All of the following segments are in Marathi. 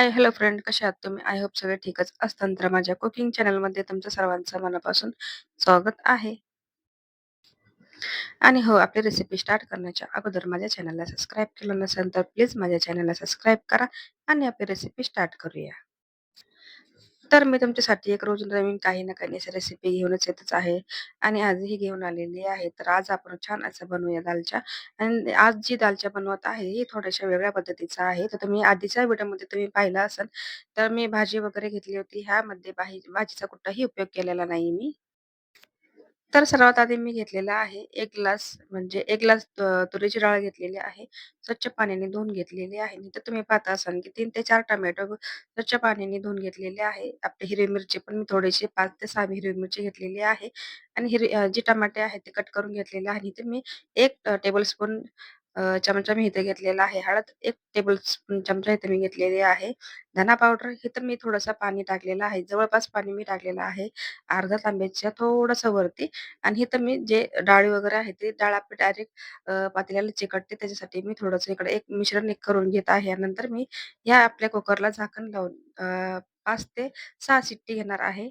हाय, हॅलो फ्रेंड कसे आहात तुम्ही? आय होप सगळे ठीकच असतात तर माझ्या कुकिंग चॅनलमध्ये तुमचं सर्वांचं मनापासून स्वागत आहे. आणि हो, आपली रेसिपी स्टार्ट करण्याच्या अगोदर माझ्या चॅनलला सबस्क्राईब केलं नसेल तर प्लीज माझ्या चॅनलला सबस्क्राईब करा आणि आपली रेसिपी स्टार्ट करूया. तर मी तुमच्यासाठी एक रोज नवीन काही ना काही अशी रेसिपी घेऊनच येतच आहे आणि आजही घेऊन आलेली आहे. तर आज आपण छान असं बनवूया दालच्या आणि आज जी दालच्या बनवत आहे ही थोड्याशा वेगळ्या पद्धतीचा आहे. तर तुम्ही आधीच्या व्हिडिओमध्ये तुम्ही पाहिलं असेल, तर मी भाजी वगैरे घेतली होती. ह्यामध्ये भाजी भाजीचा कुठलाही उपयोग केलेला नाही मी. तर सर्वात आधी मी घेतलेला आहे एक ग्लास म्हणजे एक ग्लास तुरीची डाळ घेतलेली आहे. स्वच्छ पाण्याने धुवून घेतलेली आहे. तर तुम्ही पाहता असाल की तीन ते चार टमॅटो स्वच्छ पाण्याने धुवून घेतलेले आहे. आपली हिरवी मिरची पण मी थोडीशी पाच ते सहा हिरवी मिरची घेतलेली आहे आणि हिरवी जी टमाटे आहेत ते कट करून घेतलेले आहे. इथे मी एक टेबल स्पून अ, चमचा मी इथे घेतलेला आहे. हळद एक टेबल स्पून चमचा इथे मी घेतलेली आहे. धना पावडर इथं मी थोडंसं पाणी टाकलेलं आहे. जवळपास पाणी मी टाकलेलं आहे अर्धा तांब्याच्या थोडंसं वरती आणि इथं मी जे डाळी वगैरे आहे ते डाळ आपली डायरेक्ट अ, पातेल्याला चिकटते त्याच्यासाठी मी थोडंसं इकडे एक मिश्रण एक करून घेत आहे. नंतर मी या आपल्या कुकरला झाकण लावून अ, 5 ते 6 शिट्टी घेणार आहे.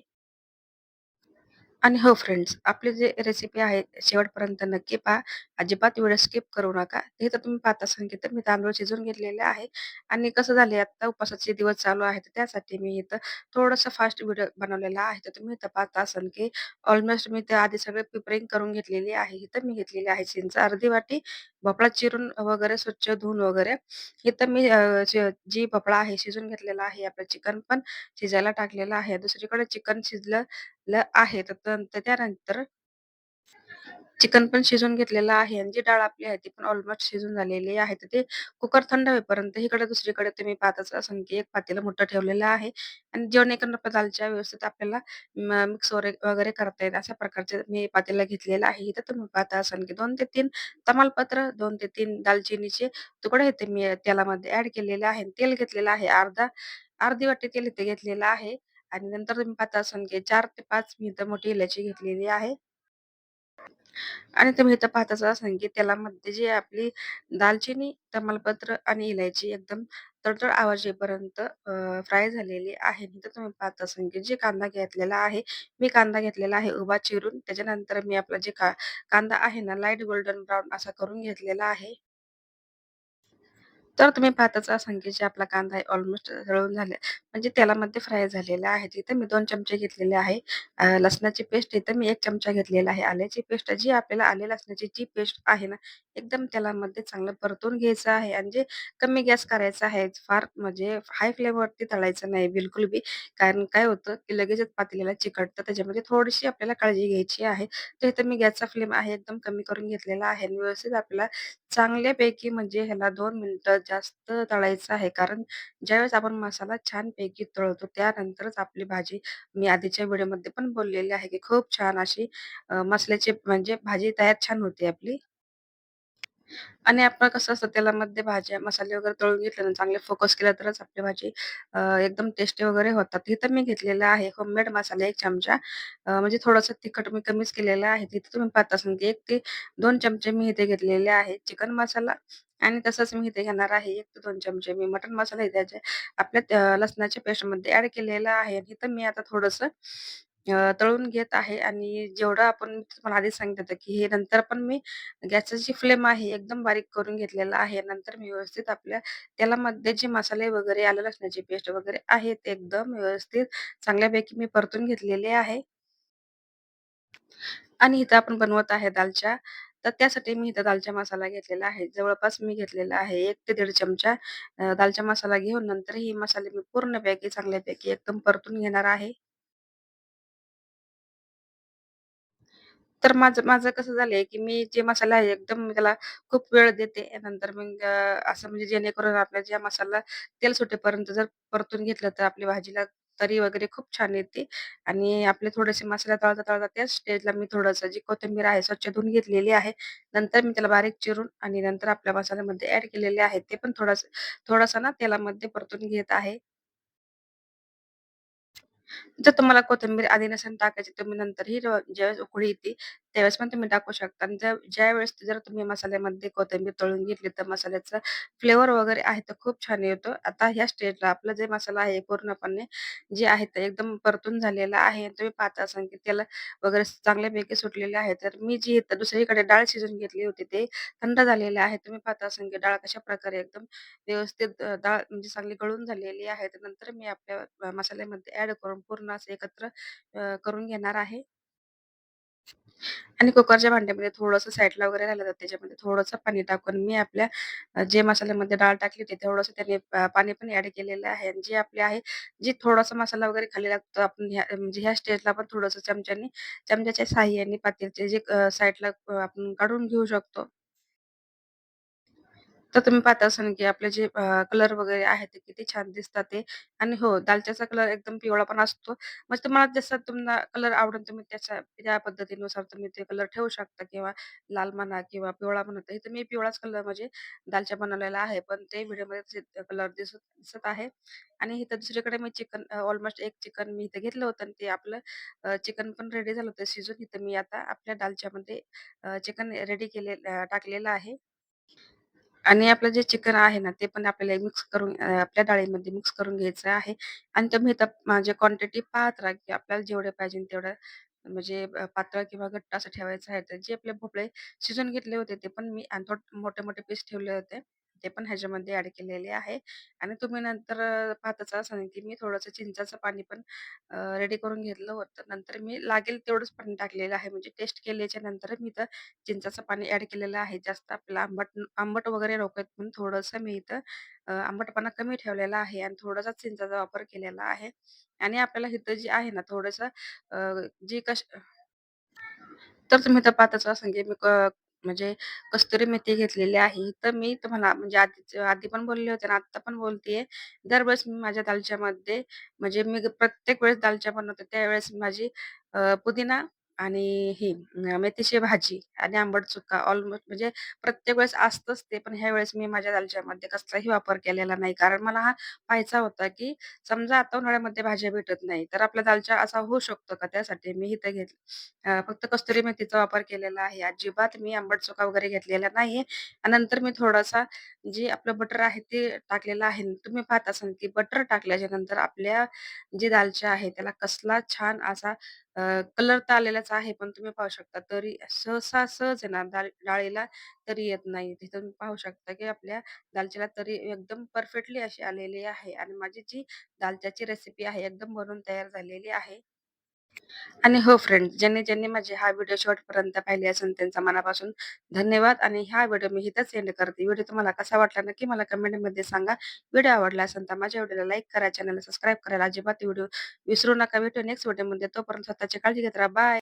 आणि हो फ्रेंड्स, आपली जी रेसिपी आहे शेवटपर्यंत नक्की पहा. अजिबात व्हिडिओ स्किप करू नका. हे तर तुम्ही पाहता सांगितलं तर मी तांदूळ शिजवून घेतलेले आहे आणि कसं झाले आता उपासाचे दिवस चालू आहेत, तर त्यासाठी मी इथं थोडंसं फास्ट व्हिडिओ बनवलेला आहे. तर तुम्ही इथं पाहता असाल की ऑलमोस्ट मी त्याआधी सगळे प्रिपेरिंग करून घेतलेली आहे. इथं मी घेतलेली आहे चिंच अर्धी वाटी, भोपळा चिरून वगैरे स्वच्छ धुवून वगैरे इथं मी अ, ज जी भोपळा आहे शिजवून घेतलेला आहे. आपलं चिकन पण शिजायला टाकलेलं आहे. दुसरीकडे चिकन शिजलं लं आहे. तर त्यानंतर चिकन पण शिजवून घेतलेलं आहे आणि जी डाळ आपली आहे ती पण ऑलमोस्ट शिजून झालेली आहे. तर ते कुकर थंड होईपर्यंत इकडे दुसरीकडे तुम्ही पाहतच असाल की एक पातेलं मोठं ठेवलेलं आहे आणि जेवण आपल्या दालच्या व्यवस्थित आपल्याला मिक्स वगैरे करता येईल अशा प्रकारचे मी पातेलं घेतलेलं आहे. इथं तुम्ही पाहता असाल की दोन ते तीन तमालपत्र, दोन ते तीन दालचिनीचे तुकडे इथे मी तेलामध्ये ऍड केलेले आहे. तेल घेतलेलं आहे अर्धा अर्धी वाटी तेल इथे घेतलेलं आहे आणि नंतर तुम्ही पाहता असून की चार ते पाच मी इथं मोठी इलायची घेतलेली आहे. आणि तुम्ही इथं पाहताच असाल की तेलामध्ये जी आपली दालचिनी, तमालपत्र आणि इलायची एकदम तडतड आवाज येईपर्यंत अ, फ्राय झालेली आहे. इथं तुम्ही पाहत असाल की जे कांदा घेतलेला आहे, मी कांदा घेतलेला आहे उभा चिरून. त्याच्यानंतर मी आपला जे का कांदा आहे ना लाइट गोल्डन ब्राउन असा करून घेतलेला आहे. तर तुम्ही पाहताच असाल जे आपला कांदा आहे ऑलमोस्ट जळून झाले म्हणजे तेलामध्ये फ्राय झालेला आहे. तिथे मी दोन चमचे घेतलेले आहे. लसणाची पेस्ट इथे मी एक चमचा घेतलेला आहे. आल्याची पेस्ट जी आपल्याला आले लसणाची जी पेस्ट आहे ना, एकदम तेलामध्ये चांगलं परतून घ्यायचं आहे आणि जे कमी गॅस करायचा आहे. फार म्हणजे हाय फ्लेमवरती तळायचं नाही बिलकुल बी. कारण काय होतं की लगेचच पातेल्याला चिकटतं. त्याच्यामध्ये थोडीशी आपल्याला काळजी घ्यायची आहे. तर इथे मी गॅसचा फ्लेम आहे एकदम कमी करून घेतलेला आहे आणि व्यवस्थित आपल्याला चांगल्यापैकी म्हणजे ह्याला दोन मिनिटं जास्त तळायचं आहे. कारण ज्यावेळेस आपण मसाला छानपैकी तळतो, त्यानंतरच आपली भाजी मी आधीच्या व्हिडिओमध्ये पण बोललेली आहे, की खूप छान अशी मसाल्याची म्हणजे भाजी तयार छान होते आपली. आणि आपण कसं असतं तेलामध्ये भाज्या, मसाले वगैरे तळून घेतले ना, चांगले फोकस केला तरच आपली भाजी एकदम टेस्टी वगैरे होतात. इथं मी घेतलेला आहे होममेड मसाला एक चमचा. म्हणजे थोडंसं तिखट मी कमीच केलेलं आहे. तिथे तुम्ही पाहत असाल की एक ते दोन चमचे मी इथे घेतलेले आहे चिकन मसाला आणि तसंच मी इथे घेणार आहे 1 ते 2 चमचे मी मटण मसाला इथे आपल्या अ, लसणाच्या पेस्टमध्ये ॲड केलेला आहे. आणि इथं मी आता थोडंसं अ, तळून घेत आहे आणि जेवढं आपण मी तुम्हाला आधीच सांगितलं होतं, की हे नंतर पण मी गॅसची जी फ्लेम आहे एकदम बारीक करून घेतलेला आहे. नंतर मी व्यवस्थित आपल्या तेलामध्ये जे मसाले वगैरे, आलं लसणाची पेस्ट वगैरे आहे ते एकदम व्यवस्थित चांगल्यापैकी मी परतून घेतलेले आहे. आणि इथं आपण बनवत आहे दालच्या. तर त्यासाठी मी इथं दालचा मसाला घेतलेला आहे. जवळपास मी घेतलेला आहे एक ते दीड चमचा दालचा मसाला घेऊन नंतर ही मसाले मी पूर्णपैकी चांगल्यापैकी एकदम परतून घेणार आहे. तर माझं माझं कसं झालंय, की मी जे मसाला आहे एकदम त्याला खूप वेळ देते. नंतर मग असं म्हणजे जेणेकरून आपला जे मसाला तेल सुटेपर्यंत जर परतून घेतलं, तर आपल्या भाजीला तरी वगैरे खूप छान येते आणि आपले थोडेसे मसाला तळता-तळता त्याच स्टेजला मी थोडंसं जी कोथिंबीर आहे स्वच्छ धुवून घेतलेली आहे. नंतर मी त्याला बारीक चिरून आणि नंतर आपल्या मसाल्यामध्ये ऍड केलेले आहे. ते पण थोडासा थोडासा ना तेलामध्ये परतून घेत आहे. जर तुम्हाला कोथिंबीर आधी नसेल टाकायची, तुम्ही नंतर ही ज्यावेळेस उकळी येते, त्यावेळेस पण तुम्ही टाकू शकता आणि ज्या ज्यावेळेस जर तुम्ही मसाल्यामध्ये कोथिंबीर तळून घेतली तर मसाल्याचा फ्लेवर वगैरे आहे तर खूप छान येतो. आता ह्या स्टेजला आपला जे मसाला आहे पूर्णपणे जे आहे ते एकदम परतून झालेला आहे आणि तुम्ही पाहता असाल की त्याला वगैरे चांगल्यापैकी सुटलेले आहे. तर मी जी इथं दुसरीकडे डाळ शिजवून घेतली होती ते थंड झालेले आहे. तुम्ही पाहता असाल की डाळ कशाप्रकारे एकदम व्यवस्थित अ, डाळ म्हणजे चांगली गळून झालेली आहे. तर नंतर मी आपल्या अ, मसाल्यामध्ये ऍड करून पूर्ण असं एकत्र अ, करून घेणार आहे. आणि कुकरच्या भांड्यामध्ये थोडंसं साईडला वगैरे राहिलं तर त्याच्यामध्ये थोडंसं पाणी टाकून मी आपल्या जे मसाल्यामध्ये डाळ टाकली होती थोडंसं त्याने पाणी पण ऍड केलेलं आहे आणि जे आपले आहे, जे थोडासा मसाला वगैरे खाली लागतो आपण ह्या म्हणजे ह्या स्टेजला आपण थोडंसं चमच्याने चमच्याच्या साह्याने पातेलचे जे साईडला आपण काढून घेऊ शकतो. तर तुम्ही पाहत असाल की आपले जे कलर वगैरे आहे ते किती छान दिसतात ते आणि हो, दालच्याचा कलर एकदम पिवळा पण असतो. म्हणजे तुम्हाला जसा तुम्हाला कलर आवडेल तुम्ही त्याच्या त्या पद्धतीनुसार तुम्ही ते कलर ठेवू शकता किंवा लाल म्हणा किंवा पिवळा म्हणा. तर इथं मी पिवळाच कलर म्हणजे दालच्या बनवलेला आहे. पण ते व्हिडिओमध्ये कलर दिसत दिसत आहे आणि इथं दुसरीकडे मी चिकन ऑलमोस्ट एक चिकन मी इथं घेतलं होतं आणि ते आपलं चिकन पण रेडी झालं होतं शिजून. इथं मी आता आपल्या दालच्यामध्ये चिकन रेडी केले टाकलेलं आहे. आणि आपलं जे चिकन आहे ना, ते पण आपल्याला मिक्स करून अ, आपल्या डाळीमध्ये मिक्स करून घ्यायचं आहे आणि तुम्ही इथं माझी क्वांटिटी पाहत राहा, की आपल्याला जेवढे पाहिजे तेवढं म्हणजे अ, पातळ किंवा घट्ट असं ठेवायचं आहे. तर जे आपले भोपळे शिजून घेतले होते, ते पण मी आणि थोडे मोठे-मोठे पीस ठेवले होते. ते पण ह्याच्यामध्ये ऍड केलेले आहे आणि तुम्ही नंतर पाहतच असाल, की मी थोडंसं चिंचाचं पाणी पण रेडी करून घेतलं होतं. नंतर मी लागेल तेवढंच पाणी टाकलेलं आहे. म्हणजे टेस्ट केल्याच्यानंतर मी इथं चिंचाचं पाणी ॲड केलेलं आहे. जास्त आपल्याला आंबट आंबट वगैरे नको म्हणून थोडंसं मी इथं आंबटपणा कमी ठेवलेला आहे आणि थोडासा चिंचाचा वापर केलेला आहे. आणि आपल्याला इथं जे आहे ना थोडंसं जी कश तर तुम्ही तर पाहतच असाल की मी म्हणजे कस्तुरी मेथी घेतलेली आहे. तर मी तुम्हाला म्हणजे आधीच आधी पण बोलले होते आणि आत्ता पण बोलतेय. दरवेळेस मी माझ्या दालच्यामध्ये म्हणजे मी प्रत्येक वेळेस दालच्या बनवते त्यावेळेस माझी अ, पुदिना आणि ही अ, मेथीची भाजी आणि आंबट चुका ऑलमोस्ट म्हणजे प्रत्येक वेळेस असतंच ते. पण ह्यावेळेस मी माझ्या दालच्यामध्ये कसलाही वापर केलेला नाही. कारण मला हा पाहायचा होता, की समजा आता उन्हाळ्यामध्ये भाज्या भेटत नाही, तर आपला दालच्या असा होऊ शकतो का? त्यासाठी मी इथं घेतलं अ, फक्त कस्तुरी मेथीचा वापर केलेला आहे. अजिबात मी आंबट चुका वगैरे घेतलेला नाहीये. आणि नंतर मी थोडासा जे आपलं बटर आहे ते टाकलेलं आहे. तुम्ही पाहत असाल की बटर टाकल्याच्या नंतर आपल्या जी दालच्या आहे त्याला कसला छान असा कलर तर आलेलाच आहे. पण तुम्ही पाहू शकता तरी सहसा सहज आहे ना डाळ डाळीला तरी येत नाही. तिथे तुम्ही पाहू शकता की आपल्या दालचीला तरी एकदम परफेक्टली अशी आलेली आहे आणि माझी जी दालच्याची रेसिपी आहे एकदम बनून तयार झालेली आहे. आणि हो फ्रेंड्स, ज्यांनी-ज्यांनी माझे हा व्हिडिओ शेवटपर्यंत पाहिले असेल त्यांचा मनापासून धन्यवाद आणि हा व्हिडिओ मी इथंच एंड करते. व्हिडिओ तुम्हाला कसा वाटला नक्की मला कमेंटमध्ये सांगा. व्हिडिओ आवडला असेल तर माझ्या व्हिडिओला लाईक करा, चॅनलला सबस्क्राईब करायला अजिबात व्हिडिओ विसरू नका. भेटू नेक्स्ट व्हिडिओमध्ये. तोपर्यंत स्वतःची काळजी घेत राहा. बाय.